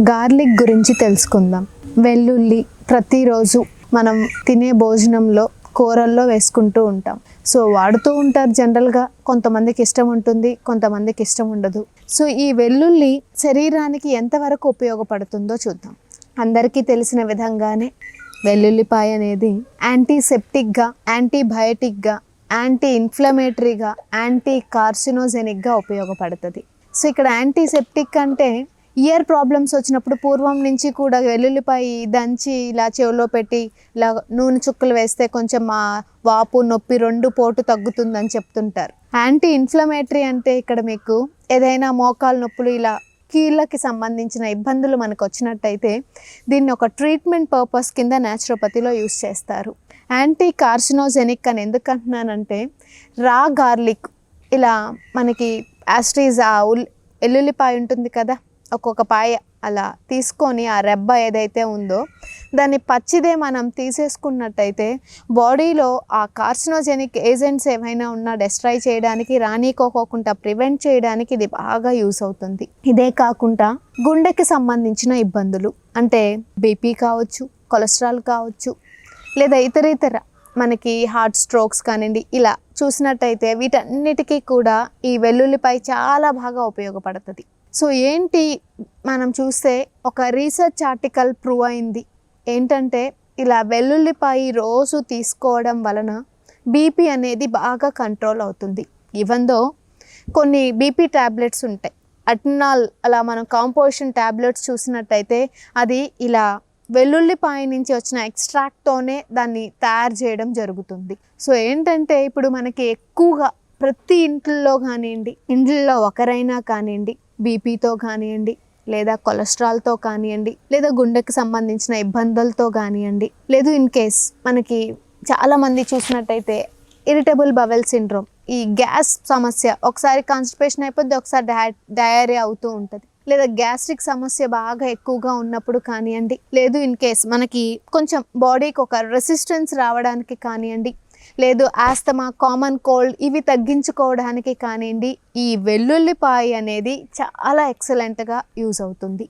Garlic గురించి తెలుసుకుందాం. వెల్లుల్లి ప్రతిరోజు మనం తినే భోజనంలో కూరల్లో వేసుకుంటూ ఉంటాం. సో వాడుతూ ఉంటారు జనరల్గా. కొంతమందికి ఇష్టం ఉంటుంది కొంతమందికి ఇష్టం ఉండదు. సో ఈ వెల్లుల్లి శరీరానికి ఎంతవరకు ఉపయోగపడుతుందో చూద్దాం. అందరికీ తెలిసిన విధంగానే వెల్లుల్లిపాయ అనేది యాంటీసెప్టిక్గా యాంటీబయోటిక్గా యాంటీ ఇన్ఫ్లమేటరీగా యాంటీ కార్సినోజెనిక్గా ఉపయోగపడుతుంది. సో ఇక్కడ యాంటీసెప్టిక్ అంటే ఇయర్ ప్రాబ్లమ్స్ వచ్చినప్పుడు పూర్వం నుంచి కూడా వెల్లుల్లిపాయ దంచి ఇలా చెవిలో పెట్టి ఇలా నూనె చుక్కలు వేస్తే కొంచెం ఆ వాపు నొప్పి రెండు పోటు తగ్గుతుందని చెప్తుంటారు. యాంటీ ఇన్ఫ్లమేటరీ అంటే ఇక్కడ మీకు ఏదైనా మోకాలు నొప్పులు ఇలా కీళ్ళకి సంబంధించిన ఇబ్బందులు మనకు వచ్చినట్టయితే దీన్ని ఒక ట్రీట్మెంట్ పర్పస్ కింద న్యాచురోపతిలో యూస్ చేస్తారు. యాంటీ కార్సినోజెనిక్ అని ఎందుకు అంటున్నానంటే రా గార్లిక్ ఇలా మనకి యాస్ట్రీజ్ ఆ ఉల్ ఎల్లుల్లిపాయ ఉంటుంది కదా ఒక్కొక్క పాయ అలా తీసుకొని ఆ రెబ్బ ఏదైతే ఉందో దాన్ని పచ్చిదే మనం తీసేసుకున్నట్టయితే బాడీలో ఆ కార్సినోజెనిక్ ఏజెంట్స్ ఏమైనా ఉన్నా డెస్ట్రాయ్ చేయడానికి రానీకోకోకుండా ప్రివెంట్ చేయడానికి ఇది బాగా యూస్ అవుతుంది. ఇదే కాకుండా గుండెకి సంబంధించిన ఇబ్బందులు అంటే బీపీ కావచ్చు కొలెస్ట్రాల్ కావచ్చు లేదా ఇతర ఇతర మనకి హార్ట్ స్ట్రోక్స్ కానివ్వండి ఇలా చూసినట్టయితే వీటన్నిటికీ కూడా ఈ వెల్లుల్లిపై చాలా బాగా ఉపయోగపడుతుంది. సో ఏంటి మనం చూస్తే ఒక రీసెర్చ్ ఆర్టికల్ ప్రూవ్ అయింది. ఏంటంటే ఇలా వెల్లుల్లిపాయ రోజు తీసుకోవడం వలన బీపీ అనేది బాగా కంట్రోల్ అవుతుంది. ఈవెందో కొన్ని బీపీ ట్యాబ్లెట్స్ ఉంటాయి. అట్నాల్ అలా మనం కాంపోజిషన్ ట్యాబ్లెట్స్ చూసినట్టయితే అది ఇలా వెల్లుల్లిపాయ నుంచి వచ్చిన ఎక్స్ట్రాక్ట్తోనే దాన్ని తయారు చేయడం జరుగుతుంది. సో ఏంటంటే ఇప్పుడు మనకి ఎక్కువగా ప్రతి ఇంట్లో కానివ్వండి ఇండ్లలో ఒకరైనా కానివ్వండి బీపీతో కానివ్వండి లేదా కొలెస్ట్రాల్తో కానివ్వండి లేదా గుండెకి సంబంధించిన ఇబ్బందులతో కానివ్వండి లేదు ఇన్ కేస్ మనకి చాలామంది చూసినట్టయితే ఇరిటబుల్ బవెల్ సిండ్రోమ్ ఈ గ్యాస్ సమస్య ఒకసారి కాన్స్టిపేషన్ అయిపోద్ది ఒకసారి డయా డయారీ అవుతూ ఉంటుంది. లేదా గ్యాస్ట్రిక్ సమస్య బాగా ఎక్కువగా ఉన్నప్పుడు కానివ్వండి లేదు ఇన్ కేస్ మనకి కొంచెం బాడీకి ఒక రెసిస్టెన్స్ రావడానికి కానివ్వండి లేదు ఆస్తమా కామన్ కోల్డ్ ఇవి తగ్గించుకోవడానికి కానివ్వండి ఈ వెల్లుల్లిపాయ అనేది చాలా ఎక్సలెంట్గా యూజ్ అవుతుంది.